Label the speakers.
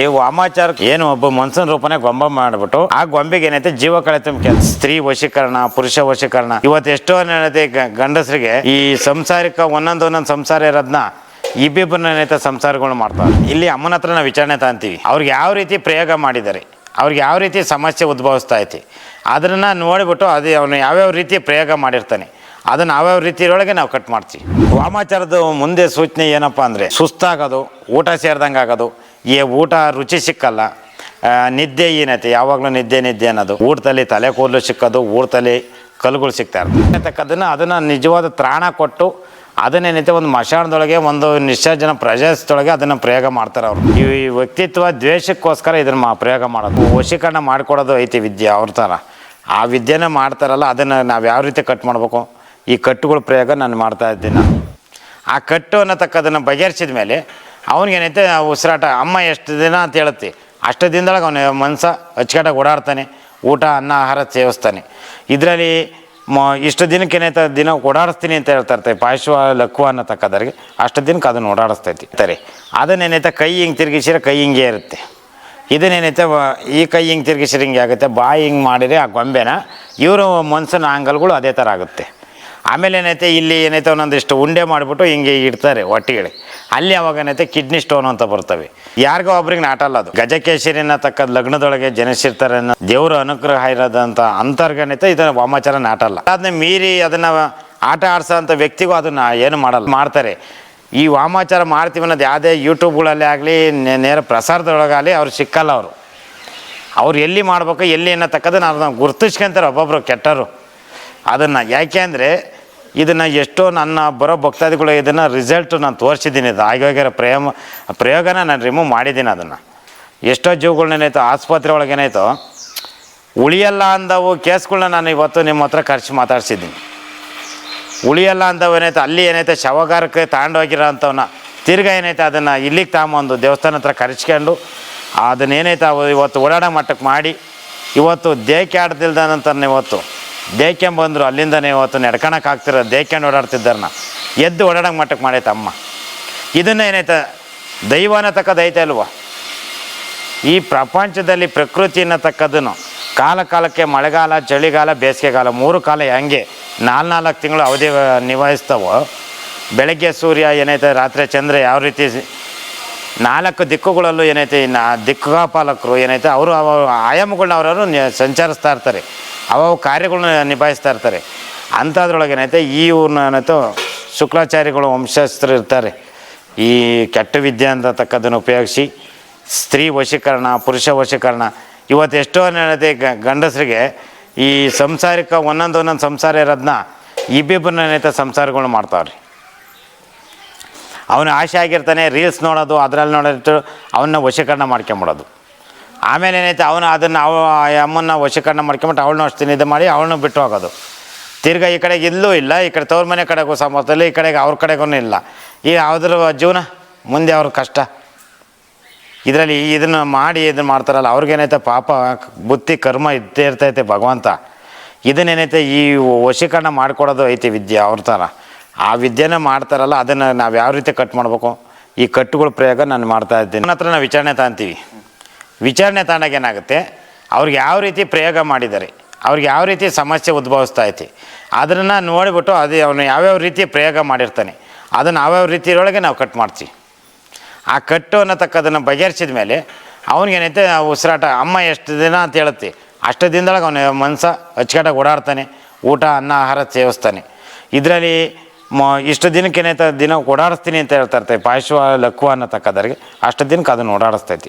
Speaker 1: ಈ ವಾಮಾಚಾರ ಏನು ಒಬ್ಬ ಮನ್ಸನ್ ರೂಪನೆ ಗೊಂಬೆ ಮಾಡಿಬಿಟ್ಟು, ಆ ಗೊಂಬೆಗೆ ಏನೈತೆ, ಜೀವ ಕಳೆ ತುಂಬ ಸ್ತ್ರೀ ವಶೀಕರಣ, ಪುರುಷ ವಶೀಕರಣ. ಇವತ್ತು ಎಷ್ಟೋ ಏನೈತೆ ಗಂಡಸರಿಗೆ ಈ ಸಂಸಾರಿಕ ಒಂದೊಂದು ಒಂದೊಂದು ಸಂಸಾರ ಇರೋದನ್ನ ಇಬ್ಬಿಬ್ಬರನ್ನ ಏನೈತೆ ಸಂಸಾರಗಳು ಮಾಡ್ತಾರೆ. ಇಲ್ಲಿ ಅಮ್ಮನ ಹತ್ರ ನಾವು ವಿಚಾರಣೆ ತಗೊಂತೀವಿ ಅವ್ರಿಗೆ ಯಾವ ರೀತಿ ಪ್ರಯೋಗ ಮಾಡಿದ್ದಾರೆ, ಅವ್ರಿಗೆ ಯಾವ ರೀತಿ ಸಮಸ್ಯೆ ಉದ್ಭವಿಸ್ತಾ ಐತಿ, ಅದನ್ನು ನೋಡಿಬಿಟ್ಟು ಅದೇ ಅವನು ಯಾವ್ಯಾವ ರೀತಿ ಪ್ರಯೋಗ ಮಾಡಿರ್ತಾನೆ, ಅದನ್ನು ಯಾವ್ಯಾವ ರೀತಿಯೊಳಗೆ ನಾವು ಕಟ್ ಮಾಡ್ತೀವಿ. ವಾಮಾಚಾರದ ಮುಂದೆ ಸೂಚನೆ ಏನಪ್ಪ ಅಂದರೆ, ಸುಸ್ತಾಗೋದು, ಊಟ ಸೇರ್ದಂಗೆ ಆಗೋದು ಈ ಊಟ ರುಚಿ ಸಿಕ್ಕಲ್ಲ. ನಿದ್ದೆ ಏನೈತೆ? ಯಾವಾಗಲೂ ನಿದ್ದೆ ನಿದ್ದೆ ಅನ್ನೋದು. ಊಟದಲ್ಲಿ ತಲೆ ಕೂದಲು ಸಿಕ್ಕೋದು, ಊಟದಲ್ಲಿ ಕಲ್ಲುಗಳು ಸಿಗ್ತಾ ಇರ್ತದೆ ಅದನ್ನು ನಿಜವಾದ ತ್ರಾಣ ಕೊಟ್ಟು ಅದನ್ನೇನೈತೆ ಒಂದು ಮಶಾಣದೊಳಗೆ ಒಂದು ನಿಶ್ಚರ್ಜನ ಪ್ರಜಾಸದೊಳಗೆ ಅದನ್ನು ಪ್ರಯೋಗ ಮಾಡ್ತಾರೆ ಅವರು. ಈ ವ್ಯಕ್ತಿತ್ವ ದ್ವೇಷಕ್ಕೋಸ್ಕರ ಇದನ್ನು ಮಾ, ಪ್ರಯೋಗ ಮಾಡೋದು. ವಶೀಕರಣ ಮಾಡಿಕೊಡೋದು ಐತಿ ವಿದ್ಯೆ ಅವ್ರ ಥರ. ಆ ವಿದ್ಯೆನ ಮಾಡ್ತಾರಲ್ಲ, ಅದನ್ನು ನಾವು ಯಾವ ರೀತಿ ಕಟ್ ಮಾಡಬೇಕು? ಈ ಕಟ್ಟುಗಳ ಪ್ರಯೋಗ ನಾನು ಮಾಡ್ತಾ ಇದ್ದೀನಿ. ಆ ಕಟ್ಟು ಅನ್ನತಕ್ಕದನ್ನು ಬಗೆಹರಿಸಿದ ಮೇಲೆ ಅವನಿಗೇನೈತೆ ಉಸಿರಾಟ, ಅಮ್ಮ ಎಷ್ಟು ದಿನ ಅಂತ ಹೇಳುತ್ತೆ. ಅಷ್ಟು ದಿನದೊಳಗೆ ಅವನ ಮನಸ ಅಚ್ಚುಕಟ್ಟಾಗಿ ಓಡಾಡ್ತಾನೆ, ಊಟ, ಅನ್ನ, ಆಹಾರ ಸೇವಿಸ್ತಾನೆ. ಇದರಲ್ಲಿ ಮ, ಇಷ್ಟು ದಿನಕ್ಕೆ ಏನೈತೆ ದಿನ ಓಡಾಡಿಸ್ತೀನಿ ಅಂತ ಹೇಳ್ತಾ ಇರ್ತಾರೆ, ಪಾಶ್ವ ಲಕ್ವ ಅನ್ನತಕ್ಕದರಿಗೆ ಅಷ್ಟು ದಿನಕ್ಕೆ ಅದನ್ನು ಓಡಾಡಿಸ್ತೈತಿ ಅದನ್ನ ಅದನ್ನೇನೈತೆ ಕೈ ಹಿಂಗೆ ತಿರುಗಿಸಿದ್ರೆ ಕೈ ಹಿಂಗೆ ಇರುತ್ತೆ. ಇದನ್ನೇನೈತೆ ಈ ಕೈ ಹಿಂಗೆ ತಿರುಗಿಸಿದ್ರೆ ಹಿಂಗೆ ಆಗುತ್ತೆ, ಬಾಯಿ ಹಿಂಗೆ ಮಾಡಿದರೆ ಆ ಗೊಂಬೆನ, ಇವರು ಮನ್ಸನ ಆಂಗಲ್ಗಳು ಅದೇ ಥರ ಆಗುತ್ತೆ. ಆಮೇಲೆ ಏನೈತೆ, ಇಲ್ಲಿ ಏನೈತೆ ಒಂದೊಂದಿಷ್ಟು ಉಂಡೆ ಮಾಡಿಬಿಟ್ಟು ಹಿಂಗೆ ಇಡ್ತಾರೆ ಒಟ್ಟಿಗೆ. ಅಲ್ಲಿ ಅವಾಗ ಏನೈತೆ, ಕಿಡ್ನಿ ಸ್ಟೋನ್ ಅಂತ ಬರ್ತವೆ. ಯಾರಿಗೋ ಒಬ್ರಿಗೆ ನಾಟಲ್ಲ ಅದು. ಗಜಕೇಶರಿನ ಅನ್ನತಕ್ಕ ಲಗ್ನದೊಳಗೆ ಜನಿಸಿರ್ತಾರೆ ದೇವರ ಅನುಗ್ರಹ ಇರೋದಂತ ಅಂತರ್ಗನೈತೆ ಇದನ್ನು ವಾಮಾಚಾರ ನಾಟಲ್ಲ ಅದನ್ನ ಮೀರಿ ಅದನ್ನ ಆಟ ಆಡ್ಸೋಂಥ ವ್ಯಕ್ತಿಗೂ ಅದನ್ನ ಏನು ಮಾಡಲ್ಲ, ಮಾಡ್ತಾರೆ. ಈ ವಾಮಾಚಾರ ಮಾಡ್ತೀವಿ ಅನ್ನೋದು ಯಾವುದೇ ಯೂಟ್ಯೂಬ್ಗಳಲ್ಲಿ ಆಗಲಿ ನೇರ ಪ್ರಸಾರದೊಳಗಾಗಲಿ ಅವ್ರು ಸಿಕ್ಕಲ್ಲ ಅವರು. ಅವ್ರು ಎಲ್ಲಿ ಮಾಡ್ಬೇಕು, ಎಲ್ಲಿ ಅನ್ನೋ ತಕ್ಕದ್ದು ನಾವು ಗುರ್ತಿಸ್ಕೊಂತಾರೆ ಒಬ್ಬೊಬ್ಬರು ಕೆಟ್ಟರು. ಅದನ್ನು ಯಾಕೆ ಅಂದರೆ ಇದನ್ನು ಎಷ್ಟೋ ನನ್ನ ಬರೋ ಭಕ್ತಾದಿಗಳು ಇದನ್ನು ರಿಸಲ್ಟ್ ನಾನು ತೋರಿಸಿದ್ದೀನಿ. ಇದು ಆಗಿರೋ ಪ್ರೇಮ ಪ್ರಯೋಗನ ನಾನು ರಿಮೂವ್ ಮಾಡಿದ್ದೀನಿ ಅದನ್ನು. ಎಷ್ಟೋ ಜೀವಗಳನ್ನೇನಾಯ್ತು ಆಸ್ಪತ್ರೆ ಒಳಗೆ ಏನಾಯ್ತು, ಉಳಿಯಲ್ಲ ಅಂದವು ಕೇಸ್ಗಳನ್ನ ನಾನು ಇವತ್ತು ನಿಮ್ಮ ಹತ್ರ ಖರ್ಚು ಮಾತಾಡ್ಸಿದ್ದೀನಿ. ಉಳಿಯಲ್ಲ ಅಂದವು ಏನಾಯ್ತು, ಅಲ್ಲಿ ಏನೈತೆ ಶವಗಾರಕ್ಕೆ ತಗೊಂಡೋಗಿರೋ ಅಂಥವನ್ನ ತಿರ್ಗಾ ಏನೈತೆ ಅದನ್ನು ಇಲ್ಲಿಗೆ ತಗೊಂಬಂದು ದೇವಸ್ಥಾನ ಹತ್ರ ಕರೆಸ್ಕೊಂಡು ಅದನ್ನೇನೈತೆ ಅವು ಇವತ್ತು ಓಡಾಡೋ ಮಟ್ಟಕ್ಕೆ ಮಾಡಿ, ಇವತ್ತು ದೇಹಕ್ಕೆ ಆಡ್ದಿಲ್ದನಂತಾನೆ ಇವತ್ತು. ದೇಕೆ ಬಂದರು, ಅಲ್ಲಿಂದನೇ ಇವತ್ತು ನಡ್ಕೊಳಕ್ಕೆ ಆಗ್ತಿರೋ ದೇಕ್ಯಂಡು ಓಡಾಡ್ತಿದ್ದಾರನ್ನ ಎದ್ದು ಓಡಾಡೋಕೆ ಮಟ್ಟಕ್ಕೆ ಮಾಡೈತೆ ಅಮ್ಮ. ಇದನ್ನ ಏನೈತೆ? ದೈವನ ತಕ್ಕದೈತೆ ಅಲ್ವಾ? ಈ ಪ್ರಪಂಚದಲ್ಲಿ ಪ್ರಕೃತಿ ಅನ್ನತಕ್ಕದನ್ನು ಕಾಲ ಕಾಲಕ್ಕೆ ಮಳೆಗಾಲ, ಚಳಿಗಾಲ, ಬೇಸಿಗೆಗಾಲ ಮೂರು ಕಾಲ ಹೆಂಗೆ ನಾಲ್ಕು ನಾಲ್ಕು ತಿಂಗಳು ಅವಧಿ ನಿಭಾಯಿಸ್ತಾವೋ ಬೆಳಗ್ಗೆ ಸೂರ್ಯ ಏನೈತೆ, ರಾತ್ರಿ ಚಂದ್ರ ಯಾವ ರೀತಿ ನಾಲ್ಕು ದಿಕ್ಕುಗಳಲ್ಲೂ ಏನೈತೆ ನಾ ದಿಕ್ಕಾಪಾಲಕರು ಏನೈತೆ, ಅವರು ಅವ ಆಯಾಮಗಳನ್ನ ಅವರವರು ಸಂಚರಿಸ್ತಾ ಇರ್ತಾರೆ. ಅವ ಕಾರ್ಯಗಳನ್ನ ನಿಭಾಯಿಸ್ತಾ ಇರ್ತಾರೆ. ಅಂಥದ್ರೊಳಗೆ ಏನೈತೆ, ಈ ಊರ್ನ ಏನೈತೆ ಶುಕ್ಲಾಚಾರ್ಯಗಳು ವಂಶಸ್ಥರು ಇರ್ತಾರೆ. ಈ ಕೆಟ್ಟ ವಿದ್ಯೆ ಅಂತಕ್ಕದ್ದನ್ನು ಉಪಯೋಗಿಸಿ ಸ್ತ್ರೀ ವಶೀಕರಣ, ಪುರುಷ ವಶೀಕರಣ, ಇವತ್ತು ಎಷ್ಟೋ ಏನೈತೆ ಗಂಡಸರಿಗೆ ಈ ಸಂಸಾರಿಕ ಒಂದೊಂದು ಒಂದೊಂದು ಸಂಸಾರ ಇರೋದನ್ನ ಇಬ್ಬಿಬ್ಬರನ್ನ ಏನೈತೆ ಸಂಸಾರಗಳು ಮಾಡ್ತಾವ್ರಿ. ಅವನು ಆಸೆ ಆಗಿರ್ತಾನೆ ರೀಲ್ಸ್ ನೋಡೋದು, ಅದರಲ್ಲಿ ನೋಡೋದು, ಅವನ್ನ ವಶೀಕರಣ ಮಾಡ್ಕೊಂಬಿಡೋದು. ಆಮೇಲೆ ಏನೈತೆ ಅವನು ಅದನ್ನು ಅವ ಅಮ್ಮನ್ನ ವಶೀಕರಣ ಮಾಡ್ಕೊಂಬಿಟ್ಟು ಅವಳನ್ನ ಅಷ್ಟು ಇದು ಮಾಡಿ ಅವಳನ್ನು ಬಿಟ್ಟು ಹೋಗೋದು. ತಿರ್ಗಾ ಈ ಕಡೆಗೆ ಇಲ್ಲೂ ಇಲ್ಲ, ಈ ಕಡೆ ತವ್ರ ಮನೆ ಕಡೆಗೂ ಸಮರ್ಥಲ್ಲ ಈ ಕಡೆಗೆ ಅವ್ರ ಕಡೆಗೂ ಇಲ್ಲ. ಈ ಯಾವುದ್ರ ಜೀವನ ಮುಂದೆ ಅವ್ರ ಕಷ್ಟ. ಇದರಲ್ಲಿ ಇದನ್ನು ಮಾಡಿ ಇದನ್ನು ಮಾಡ್ತಾರಲ್ಲ ಅವ್ರಿಗೇನೈತೆ ಪಾಪ ಬುತ್ತಿ ಕರ್ಮ ಇದ್ದೇ ಇರ್ತೈತೆ ಭಗವಂತ. ಇದನ್ನೇನೈತೆ ಈ ವಶೀಕರಣ ಮಾಡ್ಕೊಡೋದು ಐತಿ ವಿದ್ಯೆ ಅವ್ರ ಥರ. ಆ ವಿದ್ಯೆನ ಮಾಡ್ತಾರಲ್ಲ, ಅದನ್ನು ನಾವು ಯಾವ ರೀತಿ ಕಟ್ ಮಾಡಬೇಕು? ಈ ಕಟ್ಟುಗಳ ಪ್ರಯೋಗ ನಾನು ಮಾಡ್ತಾ ಇದ್ದೀನಿ. ನನ್ನ ಹತ್ರ ನಾವು ವಿಚಾರಣೆ ತಗೊಂತೀವಿ ವಿಚಾರಣೆ ತಗೊಂಡಾಗ ಏನಾಗುತ್ತೆ? ಅವ್ರಿಗೆ ಯಾವ ರೀತಿ ಪ್ರಯೋಗ ಮಾಡಿದ್ದಾರೆ? ಅವ್ರಿಗೆ ಯಾವ ರೀತಿ ಸಮಸ್ಯೆ ಉದ್ಭವಿಸ್ತಾ ಐತಿ? ಅದನ್ನು ನೋಡಿಬಿಟ್ಟು ಅದು ಅವನು ಯಾವ್ಯಾವ ರೀತಿ ಪ್ರಯೋಗ ಮಾಡಿರ್ತಾನೆ, ಅದನ್ನು ಯಾವ್ಯಾವ ರೀತಿಯೊಳಗೆ ನಾವು ಕಟ್ ಮಾಡ್ತೀವಿ. ಆ ಕಟ್ಟು ಅನ್ನತಕ್ಕದನ್ನು ಬಗೆಹರಿಸಿದ ಮೇಲೆ ಅವನಿಗೇನೈತೆ ಉಸಿರಾಟ, ಅಮ್ಮ ಎಷ್ಟು ದಿನ ಅಂತ ಹೇಳುತ್ತೆ, ಅಷ್ಟು ದಿನದೊಳಗೆ ಅವನ ಮನಸ್ಸ ಅಚ್ಚುಕಟ್ಟಾಗಿ ಓಡಾಡ್ತಾನೆ, ಊಟ, ಅನ್ನ, ಆಹಾರ ಸೇವಿಸ್ತಾನೆ. ಇದರಲ್ಲಿ ಮ, ಇಷ್ಟು ದಿನಕ್ಕೆ ಏನಾಯ್ತು ದಿನ ಓಡಾಡಿಸ್ತೀನಿ ಅಂತ ಹೇಳ್ತಾ ಇರ್ತಾರೆ. ಪಾಶ್ವ ಲಕ್ವ ಅನ್ನತಕ್ಕದರಿಗೆ ಅಷ್ಟು ದಿನಕ್ಕೆ ಅದನ್ನು ಓಡಾಡಿಸ್ತೈತಿ.